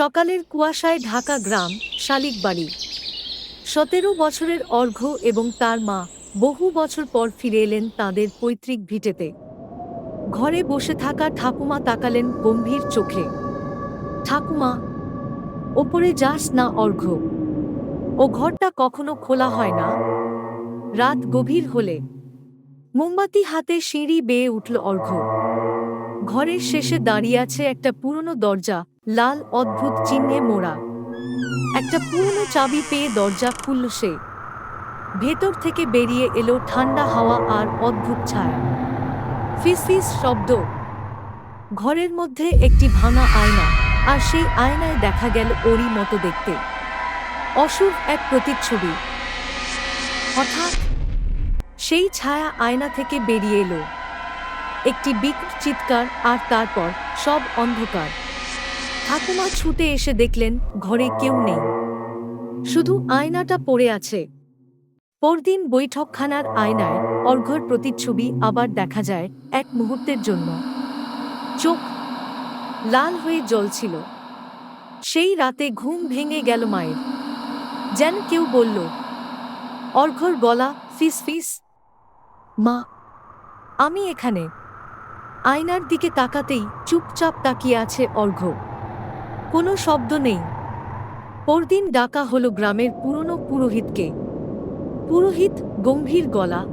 সকালের কুয়াশায় ঢাকা গ্রাম, শালিকবাড়ি। সতেরো বছরের অর্ঘ্য এবং তার মা বহু বছর পর ফিরে এলেন তাঁদের পৈতৃক ভিটেতে। ঘরে বসে থাকা ঠাকুমা তাকালেন গম্ভীর চোখে। ঠাকুমা, ওপরে যাস না অর্ঘ্য ও ঘরটা কখনো খোলা হয় না। রাত গভীর হলে মোমবাতি হাতে সিঁড়ি বেয়ে উঠল অর্ঘ্য ঘরের শেষে দাঁড়িয়ে আছে একটা পুরনো দরজা লাল অদ্ভুত চিহ্নে মোড়া। একটা পুরনো চাবি পেয়ে দরজা খুলল সে। ভেতর থেকে বেরিয়ে এলো ঠান্ডা হাওয়া আর অদ্ভুত ছায়া। ফিসফিস শব্দ। ঘরের মধ্যে একটি ভাঙা আয়না আর সেই আয়নায় দেখা গেল ওরই মতো দেখতে। অশুভ এক প্রতিচ্ছবি। হঠাৎ সেই ছায়া আয়না থেকে বেরিয়ে এলো। একটি বিকট চিৎকার আর তারপর সব অন্ধকার। ঠাকুমা ছুটে এসে দেখলেন ঘরে কেউ নেই। শুধু আয়নাটা পড়ে আছে। পরদিন বৈঠকখানার আয়নায় অর্ঘ্যর প্রতিচ্ছবি আবার দেখা যায় এক মুহূর্তের জন্য। চোখ লাল হয়ে জ্বলছিল। সেই রাতে ঘুম ভেঙে গেল মায়ের। যেন কেউ বলল, অর্ঘ্যর গলা ফিস ফিস। মা, আমি এখানে। আয়নার দিকে তাকাতেই চুপচাপ তাকিয়ে আছে অর্ঘ্য। কোনো শব্দ নেই। পরদিন ডাকা হলো গ্রামের পুরনো পুরোহিতকে। পুরোহিত গম্ভীর গলা।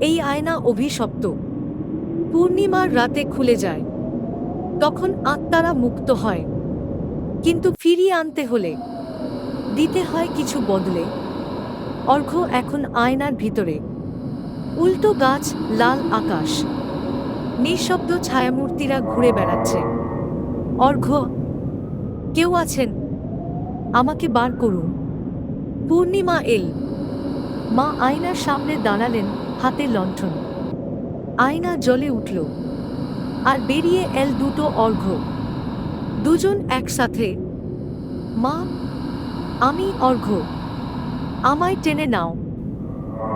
এই আয়না অভিশপ্ত। পূর্ণিমার রাতে খুলে যায়। তখন আত্মারা মুক্ত হয়। কিন্তু ফিরিয়ে আনতে হলে দিতে হয় কিছু বদলে। অর্ঘ্য এখন আয়নার ভিতরে। উল্টো গাছ, লাল আকাশ। নিঃশব্দ ছায়ামূর্তিরা ঘুরে বেড়াচ্ছে। অর্ঘ্য কেউ আছেন? আমাকে বার করুন। পূর্ণিমা এল। মা আয়নার সামনে দাঁড়ালেন হাতে লণ্ঠন। আয়না জলে উঠল। আর বেরিয়ে এল দুটো অর্ঘ্য। দুজন একসাথে। মা, আমি অর্ঘ্য। আমায় টেনে নাও।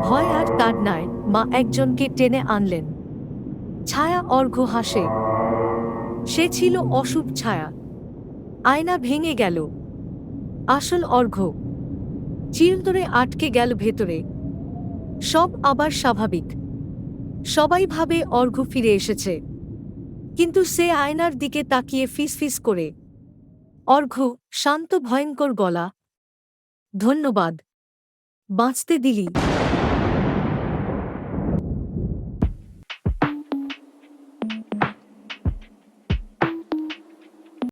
ভয় আর তার নাই। মা একজনকে টেনে আনলেন। ছায়া অর্ঘ্য হাসে। সে ছিল অশুভ ছায়া। আয়না ভেঙে গেল। আসল অর্ঘ্য। চিরতরে আটকে গেল ভেতরে। সব আবার স্বাভাবিক। সবাই ভাবে অর্ঘ্য ফিরে এসেছে। কিন্তু সে আয়নার দিকে তাকিয়ে ফিসফিস করে। অর্ঘ্য, শান্ত ভয়ঙ্কর গলা। ধন্যবাদ। বাঁচতে দিলি।